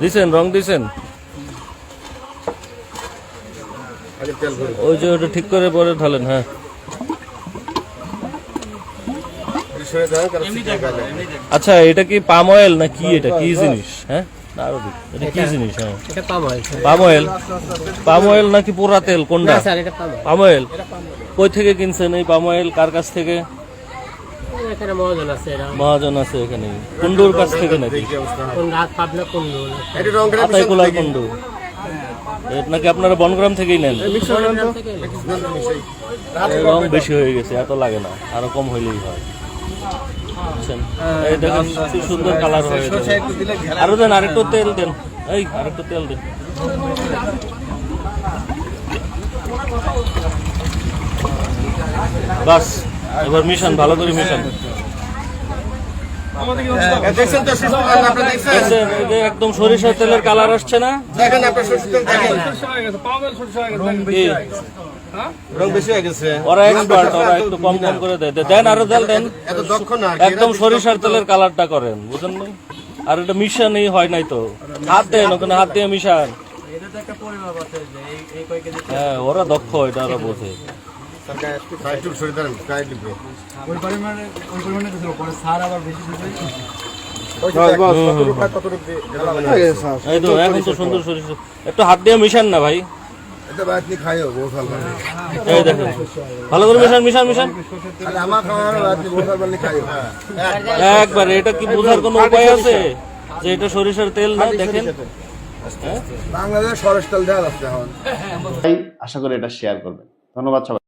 দিছেন রং দিছেন? ওই যে ওটা ঠিক করে পরে ঢালেন হ্যাঁ। আচ্ছা এটা কি পাম অয়েল না কি এটা? কি জিনিস? হ্যাঁ? এটা কি জিনিস হ্যাঁ। পাম অয়েল পাম অয়েল নাকি পোড়া তেল? কোনটা? পাম অয়েল কই থেকে কিনছেন এই পাম অয়েল কার কাছ থেকে? এখানে মহাজন আছে এরা। মহাজন আছে এখানে। কুন্ডুর কাছ থেকে নাকি? কোন রাত পাবনা কুন্ডু নাকি আপনারা বনগ্রাম থেকেই নেন? রং বেশি হয়ে গেছে এত লাগে না। আরও কম হইলেই হয়। এই দেখেন কি সুন্দর কালার হয়ে গেছে। আরও দেন আরেকটু তেল দেন। এই আরেকটু তেল দেন। বাস। এবার মিশান ভালো করে মিশান। দেখছেন তো সুস্থ আপনি দেখছেন? দেখছেন, এই যে একদম সরিষার তেলের কালার আসছে না? দেখেন আপনার সুস্থ দেখেন। রং বেশি হয়ে গেছে ওরা এক্সপার্ট ওরা একটু কম কম করে দেয়। দেন আরও তেল দেন। এত দক্ষ না একদম সরিষার তেলের কালারটা করেন বুঝেন আর এটা মিশানই হয় নাই তো। হাত দেন ওখানে হাত দিয়ে মিশান। হ্যাঁ ওরা দক্ষ এটা ওরা বোঝে। একটু হাত দিয়ে মিশান না ভাই। ভালো করে মিশান মিশান মিশান। খাইও। একবার। এটা কি বোঝার কোনো উপায় আছে? যে এটা সরিষার তেল না দেখেন। বাংলাদেশ সরস তেল দেওয়া আশা করি এটা শেয়ার করবেন। ধন্যবাদ সবাই।